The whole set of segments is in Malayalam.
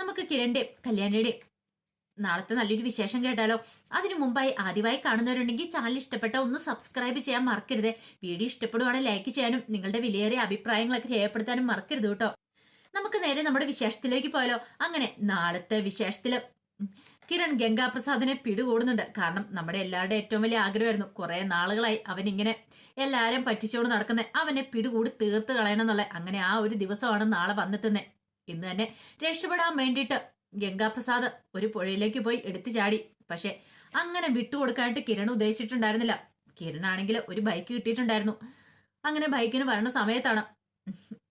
നമുക്ക് കിരണിന്റെ കല്യാണിയുടെ നാളത്തെ നല്ലൊരു വിശേഷം കേട്ടാലോ? അതിനു മുമ്പായി ആദ്യമായി കാണുന്നവരുണ്ടെങ്കിൽ ചാനൽ ഇഷ്ടപ്പെട്ട ഒന്ന് സബ്സ്ക്രൈബ് ചെയ്യാൻ മറക്കരുത്. വീഡിയോ ഇഷ്ടപ്പെടുവാണെങ്കിൽ ലൈക്ക് ചെയ്യാനും നിങ്ങളുടെ വിലയേറിയ അഭിപ്രായങ്ങളൊക്കെ രേഖപ്പെടുത്താനും മറക്കരുത് കേട്ടോ. നമുക്ക് നേരെ നമ്മുടെ വിശേഷത്തിലേക്ക് പോയാലോ? അങ്ങനെ നാളത്തെ വിശേഷത്തിൽ കിരൺ ഗംഗാപ്രസാദിനെ പിടികൂടുന്നുണ്ട്. കാരണം നമ്മുടെ എല്ലാവരുടെ ഏറ്റവും വലിയ ആഗ്രഹമായിരുന്നു. കുറെ നാളുകളായി അവൻ ഇങ്ങനെ എല്ലാവരും പറ്റിച്ചുകൊണ്ട് നടക്കുന്നത് അവനെ പിടികൂടി തീർത്ത് കളയണം എന്നുള്ള അങ്ങനെ ആ ഒരു ദിവസമാണ് നാളെ വന്നെത്തുന്നത് ഇന്ന് തന്നെ രക്ഷപ്പെടാൻ വേണ്ടിയിട്ട് ഗംഗാപ്രസാദ് ഒരു പുഴയിലേക്ക് പോയി എടുത്തു ചാടി. പക്ഷെ അങ്ങനെ വിട്ടുകൊടുക്കാനായിട്ട് കിരൺ ഉദ്ദേശിച്ചിട്ടുണ്ടായിരുന്നില്ല. കിരൺ ആണെങ്കിൽ ഒരു ബൈക്ക് കിട്ടിയിട്ടുണ്ടായിരുന്നു. അങ്ങനെ ബൈക്കിന് വരണ സമയത്താണ്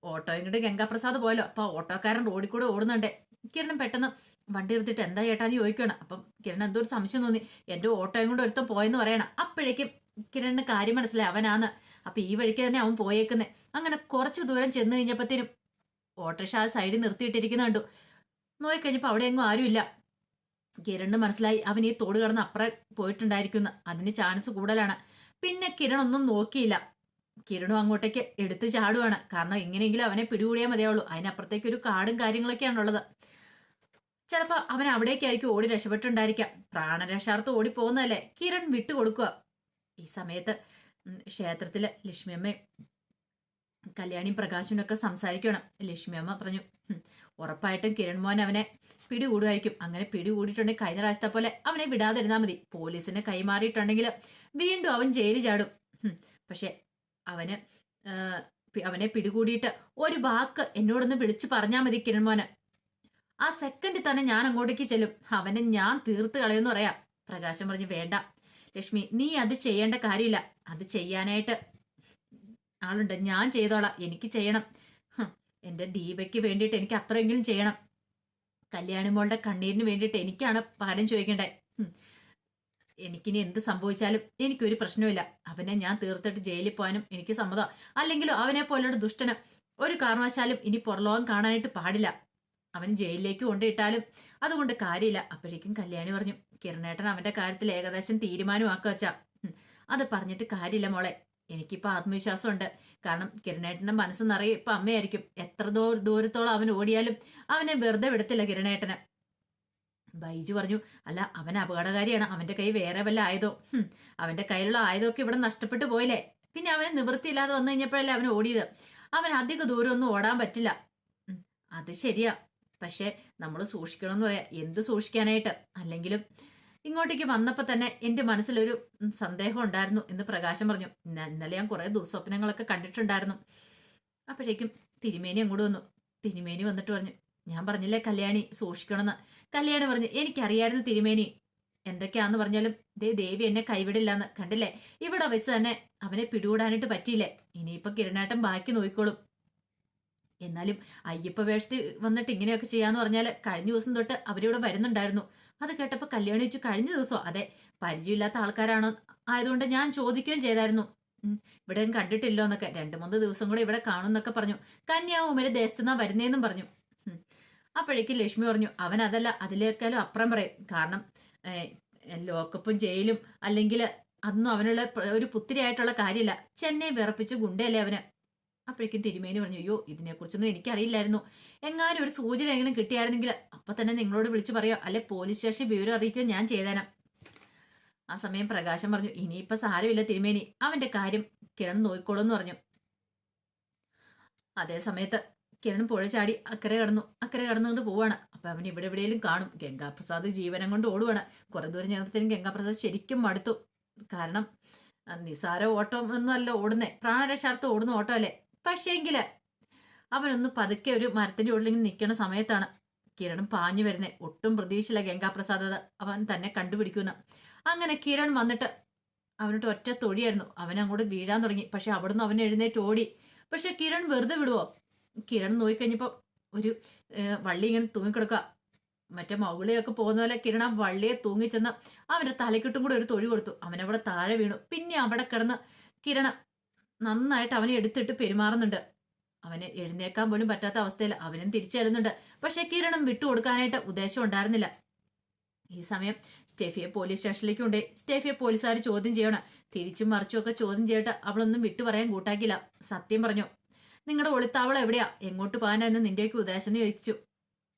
ഓട്ടോ ഇങ്ങോട്ട് ഗംഗാപ്രസാദ് പോയല്ലോ. അപ്പൊ ഓട്ടോക്കാരൻ റോഡിൽ കൂടെ ഓടുന്നുണ്ട്. കിരൺ പെട്ടെന്ന് വണ്ടി എടുത്തിട്ട് എന്താ ചേട്ടാന്ന് ചോദിക്കണം അപ്പം കിരൺ എന്തോ ഒരു സംശയം തോന്നി. എന്റെ ഓട്ടോയും ഇങ്ങോട്ട് ഒരുത്തം പോയെന്ന് പറയണം. അപ്പോഴേക്കും കിരണിന് കാര്യം മനസ്സിലായി. അവനാന്ന്. അപ്പൊ ഈ വഴിക്ക് തന്നെ അവൻ പോയേക്കുന്നേ. അങ്ങനെ കുറച്ച് ദൂരം ചെന്ന് കഴിഞ്ഞപ്പോഴത്തേനും ഓട്ടോറിക്ഷ ആ സൈഡിൽ നിർത്തിയിട്ടിരിക്കുന്ന കണ്ടു. നോയിക്കഴിഞ്ഞപ്പോൾ അവിടെ എങ്ങും ആരുമില്ല. കിരൺ മനസ്സിലായി അവൻ ഈ തോട് കടന്ന് അപ്പുറം പോയിട്ടുണ്ടായിരിക്കുന്നു. അതിന് ചാൻസ് കൂടുതലാണ്. പിന്നെ കിരൺ ഒന്നും നോക്കിയില്ല. കിരണും അങ്ങോട്ടേക്ക് എടുത്തു ചാടുവാണ്. കാരണം ഇങ്ങനെയെങ്കിലും അവനെ പിടികൂടിയാൽ മതിയാവുള്ളൂ. അതിനപ്പുറത്തേക്ക് ഒരു കാടും കാര്യങ്ങളൊക്കെയാണുള്ളത് ചിലപ്പോൾ അവൻ അവിടേക്കായിരിക്കും ഓടി രക്ഷപ്പെട്ടുണ്ടായിരിക്കാം പ്രാണരക്ഷാർത്ഥം ഓടി പോകുന്നതല്ലേ കിരൺ വിട്ടുകൊടുക്കുക. ഈ സമയത്ത് ക്ഷേത്രത്തിൽ ലക്ഷ്മിയമ്മയും കല്യാണിയും ഒക്കെ ലക്ഷ്മി അമ്മ പറഞ്ഞു ഉറപ്പായിട്ടും കിരൺ മോൻ അവനെ പിടികൂടുമായിരിക്കും. അങ്ങനെ പിടികൂടിയിട്ടുണ്ടെങ്കിൽ കഴിഞ്ഞ പ്രാവശ്യത്തെ പോലെ അവനെ വിടാതിരുന്നാൽ മതി. പോലീസിനെ കൈമാറിയിട്ടുണ്ടെങ്കിൽ വീണ്ടും അവൻ ജയിലിൽ ചാടും. പക്ഷെ അവന് അവനെ പിടികൂടിയിട്ട് ഒരു വാക്ക് എന്നോടൊന്ന് വിളിച്ചു പറഞ്ഞാൽ മതി കിരൺ മോനെ. ആ സെക്കൻഡിൽ തന്നെ ഞാൻ അങ്ങോട്ടേക്ക് ചെല്ലും. അവനെ ഞാൻ തീർത്ത് കളയുമെന്ന് പറയാം. പ്രകാശം പറഞ്ഞു വേണ്ട. ലക്ഷ്മി നീ അത് ചെയ്യേണ്ട കാര്യമില്ല. അത് ചെയ്യാനായിട്ട് ആളുണ്ട്. ഞാൻ ചെയ്തോളാം. എനിക്ക് ചെയ്യണം. എന്റെ ദീപയ്ക്ക് വേണ്ടിയിട്ട് എനിക്ക് അത്രയെങ്കിലും ചെയ്യണം. കല്യാണി മോളുടെ കണ്ണീരിന് വേണ്ടിയിട്ട് എനിക്കാണ് പാരം ചോദിക്കേണ്ടേ? എനിക്കിനി എന്ത് സംഭവിച്ചാലും എനിക്കൊരു പ്രശ്നമില്ല അവനെ ഞാൻ തീർത്തിട്ട് ജയിലിൽ പോകാനും എനിക്ക് സമ്മതം. അല്ലെങ്കിലും അവനെ പോലുള്ള ദുഷ്ടന് ഒരു കാരണവശാലും ഇനി പുറലോകം കാണാനായിട്ട് പാടില്ല. അവൻ ജയിലിലേക്ക് കൊണ്ടിട്ടാലും അതുകൊണ്ട് കാര്യമില്ല. അപ്പോഴേക്കും കല്യാണി പറഞ്ഞു കിരണേട്ടൻ അവന്റെ കാര്യത്തിൽ ഏകദേശം തീരുമാനമാക്കുക വെച്ചാ അത് പറഞ്ഞിട്ട് കാര്യമില്ല മോളെ. എനിക്കിപ്പോ ആത്മവിശ്വാസമുണ്ട്. കാരണം കിരണേട്ടന്റെ മനസ്സ് നിറയെ ഇപ്പൊ അമ്മയായിരിക്കും. എത്ര ദൂ ദൂരത്തോളം അവൻ ഓടിയാലും അവനെ വെറുതെ വിടത്തില്ല കിരണേട്ടന്. ബൈജു പറഞ്ഞു അല്ല അവൻ അപകടകാരിയാണ്. അവന്റെ കൈ വേറെ വല്ല ആയതോ അവന്റെ കയ്യിലുള്ള ആയതൊക്കെ ഇവിടെ നഷ്ടപ്പെട്ടു പോയില്ലേ? പിന്നെ അവന് നിവൃത്തിയില്ലാതെ വന്നു കഴിഞ്ഞപ്പോഴല്ലേ അവൻ ഓടിയത്? അവൻ അധിക ദൂരം ഒന്നും ഓടാൻ പറ്റില്ല. അത് ശരിയാ. പക്ഷെ നമ്മൾ സൂക്ഷിക്കണമെന്ന് പറയാം. എന്ത് സൂക്ഷിക്കാനായിട്ട്? അല്ലെങ്കിലും ഇങ്ങോട്ടേക്ക് വന്നപ്പോൾ തന്നെ എന്റെ മനസ്സിലൊരു സന്ദേഹം ഉണ്ടായിരുന്നു എന്ന് പ്രകാശം പറഞ്ഞു. ഇന്ന- ഇന്നലെ ഞാൻ കുറേ ദുസ്വപ്നങ്ങളൊക്കെ കണ്ടിട്ടുണ്ടായിരുന്നു. അപ്പോഴേക്കും തിരുമേനി അങ്ങോട്ട് വന്നു. തിരുമേനി വന്നിട്ട് പറഞ്ഞു ഞാൻ പറഞ്ഞില്ലേ കല്യാണി സൂക്ഷിക്കണമെന്ന്? കല്യാണി പറഞ്ഞു എനിക്കറിയായിരുന്നു തിരുമേനി. എന്തൊക്കെയാന്ന് പറഞ്ഞാലും ദേ ദേവി എന്നെ കൈവിടില്ലാന്ന് കണ്ടില്ലേ? ഇവിടെ വെച്ച് തന്നെ അവനെ പിടികൂടാനായിട്ട് പറ്റിയില്ലേ? ഇനിയിപ്പോൾ കിരണാട്ടം ബാക്കി നോക്കിക്കോളും. എന്നാലും അയ്യപ്പ വേഷത്തിൽ വന്നിട്ട് ഇങ്ങനെയൊക്കെ ചെയ്യാന്ന് പറഞ്ഞാൽ കഴിഞ്ഞ ദിവസം തൊട്ട് അവരിവിടെ വരുന്നുണ്ടായിരുന്നു. അത് കേട്ടപ്പോൾ കല്യാണം വെച്ചു കഴിഞ്ഞ ദിവസം? അതെ പരിചയമില്ലാത്ത ആൾക്കാരാണോ. ആയതുകൊണ്ട് ഞാൻ ചോദിക്കുകയും ചെയ്തായിരുന്നു. ഇവിടെ കണ്ടിട്ടില്ലോ എന്നൊക്കെ. രണ്ട് മൂന്ന് ദിവസം കൂടെ ഇവിടെ കാണും എന്നൊക്കെ പറഞ്ഞു കന്യാകുമരി ദേശത്തുനിന്നാ വരുന്നേന്നും പറഞ്ഞു. അപ്പോഴേക്കും ലക്ഷ്മി പറഞ്ഞു അവൻ അതല്ല അതിലേക്കാളും അപ്പുറം പറയും. കാരണം ലോക്കപ്പും ജയിലും അല്ലെങ്കിൽ അന്നും അവനുള്ള ഒരു പുത്തിരിയായിട്ടുള്ള കാര്യമില്ല ചെന്നൈ വിറപ്പിച്ച് ഗുണ്ടയല്ലേ അവന്? അപ്പോഴേക്കും തിരുമേനി പറഞ്ഞു അയ്യോ ഇതിനെക്കുറിച്ചൊന്നും എനിക്കറിയില്ലായിരുന്നു. എങ്ങാനും ഒരു സൂചന എങ്കിലും കിട്ടിയായിരുന്നെങ്കിൽ അപ്പൊ തന്നെ നിങ്ങളോട് വിളിച്ചു പറയോ? അല്ലെ പോലീസ് സ്റ്റേഷൻ വിവരം അറിയിക്കുക ഞാൻ ചെയ്തേനാം. ആ സമയം പ്രകാശം പറഞ്ഞു ഇനിയിപ്പൊ സാരമില്ല തിരുമേനി. അവന്റെ കാര്യം കിരൺ നോക്കിക്കോളൂന്ന് പറഞ്ഞു. അതേ സമയത്ത് കിരൺ പുഴ ചാടി അക്കരെ കടന്നു. അക്കരെ കടന്നുകൊണ്ട് പോവാണ്. അപ്പൊ അവൻ ഇവിടെ എവിടെയെങ്കിലും കാണും. ഗംഗാപ്രസാദ് ജീവനം കൊണ്ട് ഓടുവാണ്. കുറെ ദൂരം ചെന്നപ്പോഴത്തേനും ഗംഗാപ്രസാദ് ശരിക്കും മടുത്തു. കാരണം നിസാര ഓട്ടം ഒന്നുമല്ല ഓടുന്നേ. പ്രാണരക്ഷാർത്ഥം ഓടുന്ന ഓട്ടം അല്ലേ പക്ഷേങ്കിൽ അവനൊന്ന് പതുക്കെ ഒരു മരത്തിന്റെ ഉള്ളിൽ നിൽക്കുന്ന സമയത്താണ് കിരൺ പാഞ്ഞു വരുന്നേ. ഒട്ടും പ്രതീക്ഷയില്ല ഗംഗാപ്രസാദ് അവൻ തന്നെ കണ്ടുപിടിക്കുന്ന അങ്ങനെ കിരൺ വന്നിട്ട് അവനോട്ട് ഒറ്റ തൊഴിയായിരുന്നു അവൻ അങ്ങോട്ട് വീഴാൻ തുടങ്ങി. പക്ഷെ അവിടുന്ന് അവൻ എഴുന്നേറ്റ് ഓടി. പക്ഷെ കിരൺ വെറുതെ വിടുവോ? കിരൺ നോക്കിക്കഴിഞ്ഞപ്പോ ഒരു വള്ളി ഇങ്ങനെ തൂങ്ങിക്കിടക്കുക. മറ്റേ മൗളിയൊക്കെ പോകുന്ന പോലെ കിരൺ ആ വള്ളിയെ തൂങ്ങിച്ചെന്ന് അവന്റെ തലക്കിട്ടും കൂടെ ഒരു തൊഴി കൊടുത്തു. അവനവിടെ താഴെ വീണു. പിന്നെ അവിടെ കിടന്ന് കിരൺ നന്നായിട്ട് അവനെ എടുത്തിട്ട് പെരുമാറുന്നുണ്ട്. അവന് എഴുന്നേക്കാൻ പോലും പറ്റാത്ത അവസ്ഥയിൽ അവനും തിരിച്ചറിയുന്നുണ്ട് പക്ഷെ കിരണം വിട്ടുകൊടുക്കാനായിട്ട് ഉദ്ദേശം ഉണ്ടായിരുന്നില്ല. ഈ സമയം സ്റ്റെഫിയെ പോലീസ് സ്റ്റേഷനിലേക്ക് കൊണ്ടേ സ്റ്റെഫിയെ പോലീസുകാർ ചോദ്യം ചെയ്യണം. തിരിച്ചും മറിച്ചും ഒക്കെ ചോദ്യം ചെയ്തിട്ട് അവളൊന്നും വിട്ടു പറയാൻ കൂട്ടാക്കില്ല സത്യം പറഞ്ഞു. നിങ്ങളുടെ ഒളിത്താവളം എവിടെയാ? എങ്ങോട്ട് പോകാനായിരുന്നു നിന്റെയൊക്കെ ഉദ്ദേശം? ചോദിച്ചു.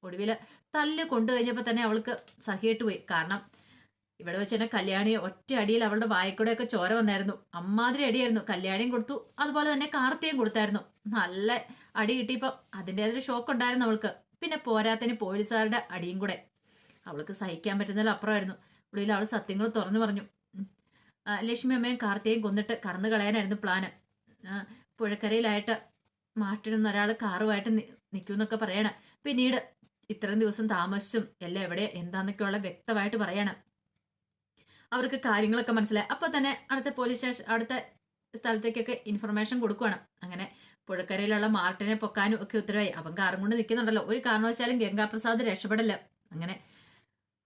ഒടുവിൽ തല്ല് കൊണ്ടു കഴിഞ്ഞപ്പോൾ തന്നെ അവൾക്ക് സഹിയിട്ട് പോയി. കാരണം ഇവിടെ വെച്ച് തന്നെ കല്യാണി ഒറ്റ അടിയിൽ അവളുടെ വായിക്കൂടെയൊക്കെ ചോര വന്നായിരുന്നു. അമ്മാതിരി അടിയായിരുന്നു. കല്യാണിയും കൊടുത്തു. അതുപോലെ തന്നെ കാർത്തിയും കൊടുത്തായിരുന്നു. നല്ല അടി കിട്ടിയപ്പോൾ അതിന്റെതൊരു ഷോക്ക് ഉണ്ടായിരുന്നു അവൾക്ക്. പിന്നെ പോരാത്തിന് പോലീസുകാരുടെ അടിയും കൂടെ. അവൾക്ക് സഹിക്കാൻ പറ്റുന്നതിലും അപ്പുറമായിരുന്നു. ഒടുവിൽ അവൾ സത്യങ്ങൾ തുറന്നു പറഞ്ഞു. ലക്ഷ്മി അമ്മയും കാർത്തിയും കൊന്നിട്ട് കടന്നു കളയാനായിരുന്നു പ്ലാന്. പുഴക്കരയിലായിട്ട് മാട്ടിൽ നിന്ന് ഒരാൾ കാറുമായിട്ട് നിൽക്കുമെന്നൊക്കെ പറയണം. പിന്നീട് ഇത്രയും ദിവസം താമസിച്ചും എല്ലാം എവിടെ എന്താന്നൊക്കെയുള്ള വ്യക്തമായിട്ട് പറയണം. അവർക്ക് കാര്യങ്ങളൊക്കെ മനസ്സിലായി. അപ്പൊ തന്നെ അടുത്ത പോലീസ് സ്റ്റേഷൻ അടുത്ത സ്ഥലത്തേക്കൊക്കെ ഇൻഫർമേഷൻ കൊടുക്കുവാണ്. അങ്ങനെ പുഴക്കരയിലുള്ള മാർട്ടിനെ പൊക്കാനും ഒക്കെ ഉത്തരവായി. അവൻ കാറും കൊണ്ട് നിൽക്കുന്നുണ്ടല്ലോ. ഒരു കാരണവശാലും ഗംഗാപ്രസാദ് രക്ഷപ്പെടല്ല. അങ്ങനെ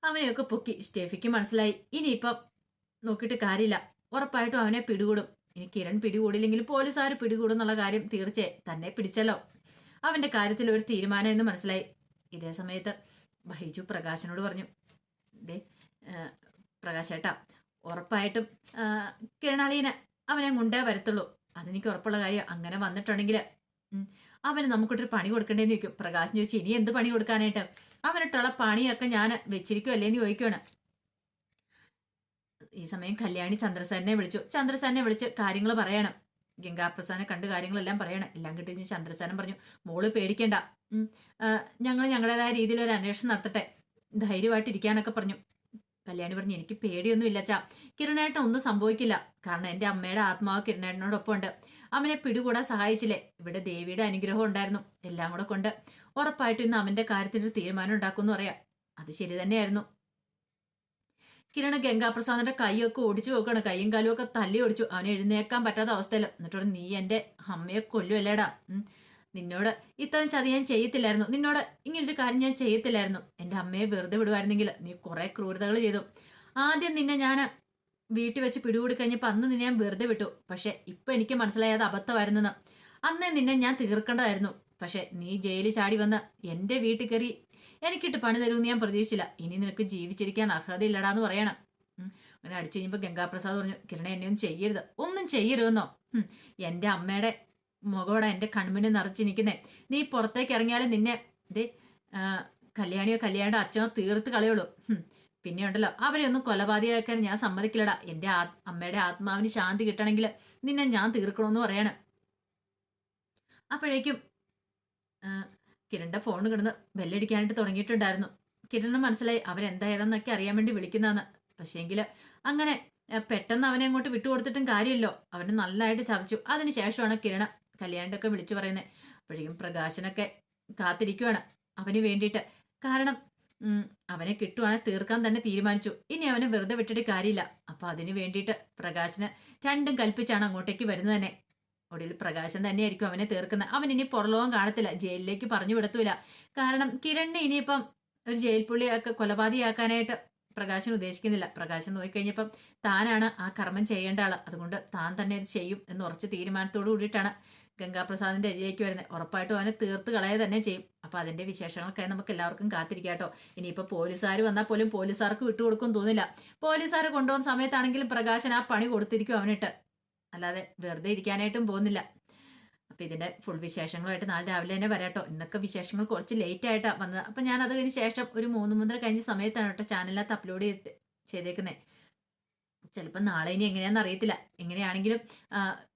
അവനെയൊക്കെ പൊക്കി സ്റ്റേഫിക്ക് മനസ്സിലായി. ഇനിയിപ്പം നോക്കിയിട്ട് കാര്യമില്ല. ഉറപ്പായിട്ടും അവനെ പിടികൂടും. ഇനി കിരൺ പിടികൂടില്ലെങ്കിൽ പോലീസുകാർ പിടികൂടും എന്നുള്ള കാര്യം തീർച്ചയായി തന്നെ പിടിച്ചല്ലോ. അവന്റെ കാര്യത്തിൽ ഒരു തീരുമാനം എന്ന് മനസ്സിലായി. ഇതേ സമയത്ത് ബൈജു പ്രകാശനോട് പറഞ്ഞു ദേ ആ, പ്രകാശ് ഏട്ടാ ഉറപ്പായിട്ടും കിരണാളീനെ അവനെ കൊണ്ടേ വരത്തുള്ളൂ. അതെനിക്ക് ഉറപ്പുള്ള കാര്യം. അങ്ങനെ വന്നിട്ടുണ്ടെങ്കിൽ അവന് നമുക്കിട്ടൊരു പണി കൊടുക്കണ്ടേന്ന് ചോദിക്കും. പ്രകാശ് ചോദിച്ചു ഇനി എന്ത് പണി കൊടുക്കാനായിട്ട്? അവനിട്ടുള്ള പണിയൊക്കെ ഞാൻ വെച്ചിരിക്കുമല്ലേന്ന് ചോദിക്കുവാണ്. ഈ സമയം കല്യാണി ചന്ദ്രസേനെ വിളിച്ചു. ചന്ദ്രസേനെ വിളിച്ച് കാര്യങ്ങൾ പറയണം. ഗംഗാപ്രസാനെ കണ്ട് കാര്യങ്ങളെല്ലാം പറയണം. എല്ലാം കിട്ടി ചന്ദ്രസേനൻ പറഞ്ഞു മോൾ പേടിക്കേണ്ട. ഞങ്ങൾ ഞങ്ങളുടേതായ രീതിയിൽ ഒരു അന്വേഷണം നടത്തട്ടെ. ധൈര്യമായിട്ടിരിക്കാനൊക്കെ പറഞ്ഞു. കല്യാണി പറഞ്ഞു എനിക്ക് പേടിയൊന്നും ഇല്ല ചാ. കിരണേട്ടൻ ഒന്നും സംഭവിക്കില്ല. കാരണം എന്റെ അമ്മയുടെ ആത്മാവ് കിരണേട്ടനോടൊപ്പം ഉണ്ട് അവനെ പിടികൂടാൻ സഹായിച്ചില്ലേ? ഇവിടെ ദേവിയുടെ അനുഗ്രഹം ഉണ്ടായിരുന്നു. എല്ലാം കൂടെ കൊണ്ട് ഉറപ്പായിട്ടും ഇന്ന് അവന്റെ കാര്യത്തിനൊരു തീരുമാനം ഉണ്ടാക്കുമെന്ന് പറയാം. അത് ശരി തന്നെയായിരുന്നു. കിരണ ഗംഗാപ്രസാദിന്റെ കൈയൊക്കെ ഒടിച്ചു നോക്കണം കൈയും കാലും ഒക്കെ തല്ലി ഒടിച്ചു അവനെ എഴുന്നേക്കാൻ പറ്റാത്ത അവസ്ഥയിൽ എന്നിട്ടോട് നീ എന്റെ അമ്മയെ കൊല്ലുമല്ലേടാ. നിന്നോട് ഇത്രയും ചതി ഞാൻ ചെയ്യത്തില്ലായിരുന്നു. നിന്നോട് ഇങ്ങനൊരു കാര്യം ഞാൻ ചെയ്യത്തില്ലായിരുന്നു. എന്റെ അമ്മയെ വെറുതെ വിടുവായിരുന്നെങ്കിൽ നീ കുറെ ക്രൂരതകൾ ചെയ്തു. ആദ്യം നിന്നെ ഞാൻ വീട്ടിൽ വെച്ച് പിടികൂടി കഴിഞ്ഞപ്പോൾ അന്ന് നിന്നെ ഞാൻ വെറുതെ വിട്ടു. പക്ഷെ ഇപ്പം എനിക്ക് മനസ്സിലായത് അബദ്ധമായിരുന്നെന്ന്. അന്നേ നിന്നെ ഞാൻ തീർക്കേണ്ടതായിരുന്നു. പക്ഷെ നീ ജയിലിൽ ചാടി വന്ന് എന്റെ വീട്ടിൽ കയറി എനിക്കിട്ട് പണി തരുമെന്ന് ഞാൻ പ്രതീക്ഷിച്ചില്ല. ഇനി നിനക്ക് ജീവിച്ചിരിക്കാൻ അർഹതയില്ലടാന്ന് പറയണം. ഉം. അങ്ങനെ അടിച്ചു കഴിഞ്ഞപ്പോൾ ഗംഗാപ്രസാദ് പറഞ്ഞു കിരണ എന്നെ ഒന്നും ചെയ്യരുത്. ഒന്നും ചെയ്യരുതെന്നോ? എന്റെ അമ്മയുടെ മുഖോടെ എന്റെ കൺമുന്നിൽ നിറച്ച് നിൽക്കുന്നേ നീ പുറത്തേക്ക് ഇറങ്ങിയാലും നിന്നെ ദേ കല്യാണിയോ കല്യാണിയുടെ അച്ഛനോ തീർത്ത് കളയുള്ളൂ. പിന്നെ ഉണ്ടല്ലോ അവരെ ഒന്നും കൊലപാതകമാക്കാൻ ഞാൻ സമ്മതിക്കില്ലടാ. എന്റെ ആ അമ്മയുടെ ആത്മാവിന് ശാന്തി കിട്ടണമെങ്കിൽ നിന്നെ ഞാൻ തീർക്കണമെന്ന് പറയാണ്. അപ്പോഴേക്കും കിരണിന്റെ ഫോൺ കിടന്ന് ബെല്ലടിക്കാനായിട്ട് തുടങ്ങിയിട്ടുണ്ടായിരുന്നു. കിരണിന് മനസ്സിലായി അവരെന്തായതെന്നൊക്കെ അറിയാൻ വേണ്ടി വിളിക്കുന്നതെന്ന് പക്ഷേങ്കിൽ അങ്ങനെ പെട്ടെന്ന് അവനെ അങ്ങോട്ട് വിട്ടുകൊടുത്തിട്ടും കാര്യമില്ലോ അവനെ നല്ലതായിട്ട് ചതച്ചു. അതിനുശേഷമാണ് കിരണ കല്യാണിന്റെ വിളിച്ചു പറയുന്നത് അപ്പോഴേക്കും പ്രകാശനൊക്കെ കാത്തിരിക്കുവാണ് അവന് വേണ്ടിയിട്ട്. കാരണം അവനെ കിട്ടുവാണെങ്കിൽ തീർക്കാൻ തന്നെ തീരുമാനിച്ചു. ഇനി അവനെ വെറുതെ വിട്ടിട്ട് കാര്യമില്ല. അപ്പൊ അതിന് വേണ്ടിയിട്ട് പ്രകാശന് രണ്ടും കൽപ്പിച്ചാണ് അങ്ങോട്ടേക്ക് വരുന്നത് തന്നെ. ഒടുവിൽ പ്രകാശൻ തന്നെയായിരിക്കും അവനെ തീർക്കുന്നത്. അവൻ ഇനി പുറലോകം കാണത്തില്ല. ജയിലിലേക്ക് പറഞ്ഞു വിടത്തൂല. കാരണം കിരണിനെ ഇനിയിപ്പം ഒരു ജയിൽ പുള്ളിയൊക്കെ കൊലപാതകയാക്കാനായിട്ട് പ്രകാശൻ ഉദ്ദേശിക്കുന്നില്ല. പ്രകാശൻ നോക്കിക്കഴിഞ്ഞപ്പം താനാണ് ആ കർമ്മം ചെയ്യേണ്ട ആൾ. അതുകൊണ്ട് താൻ തന്നെ അത് ചെയ്യും എന്ന് ഉറച്ച തീരുമാനത്തോടു കൂടിയിട്ടാണ് ഗംഗാപ്രസാദിന്റെ അരിയിലേക്ക് വരുന്നത് ഉറപ്പായിട്ടും അവനെ തീർത്ത് കളയുക തന്നെ ചെയ്യും. അപ്പൊ അതിന്റെ വിശേഷങ്ങൾക്കായി നമുക്ക് എല്ലാവർക്കും കാത്തിരിക്കാട്ടോ ഇനിയിപ്പോ പോലീസുകാർ വന്നാൽ പോലും പോലീസുകാർക്ക് വിട്ടുകൊടുക്കും തോന്നില്ല. പോലീസുകാർ കൊണ്ടുപോകുന്ന സമയത്താണെങ്കിലും പ്രകാശൻ ആ പണി കൊടുത്തിരിക്കും അവനിട്ട്. അല്ലാതെ വെറുതെ ഇരിക്കാനായിട്ടും പോകുന്നില്ല. അപ്പൊ ഇതിന്റെ ഫുൾ വിശേഷങ്ങളുമായിട്ട് നാളെ രാവിലെ തന്നെ വരാട്ടോ ഇന്നൊക്കെ വിശേഷങ്ങൾ കുറച്ച് ലേറ്റ് ആയിട്ടാണ് വന്നത്. അപ്പൊ ഞാൻ അത് കഴിഞ്ഞ് ശേഷം ഒരു മൂന്ന് മുതൽ കഴിഞ്ഞ സമയത്താണ് കേട്ടോ ചാനലിനകത്ത് അപ്ലോഡ് ചെയ്ത് ചെയ്തേക്കുന്നത് ചിലപ്പോൾ നാളെ ഇനി എങ്ങനെയാണെന്ന് അറിയത്തില്ല. എങ്ങനെയാണെങ്കിലും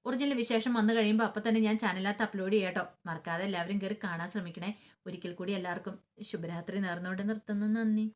ഒറിജിനൽ വിശേഷം വന്നു കഴിയുമ്പോൾ അപ്പം തന്നെ ഞാൻ ചാനലിനകത്ത് അപ്ലോഡ് ചെയ്യാട്ടോ. മറക്കാതെ എല്ലാവരും കയറി കാണാൻ ശ്രമിക്കണേ. ഒരിക്കൽ കൂടി എല്ലാവർക്കും ശുഭരാത്രി നേർന്നുകൊണ്ട് നിർത്തുന്നു. നന്ദി.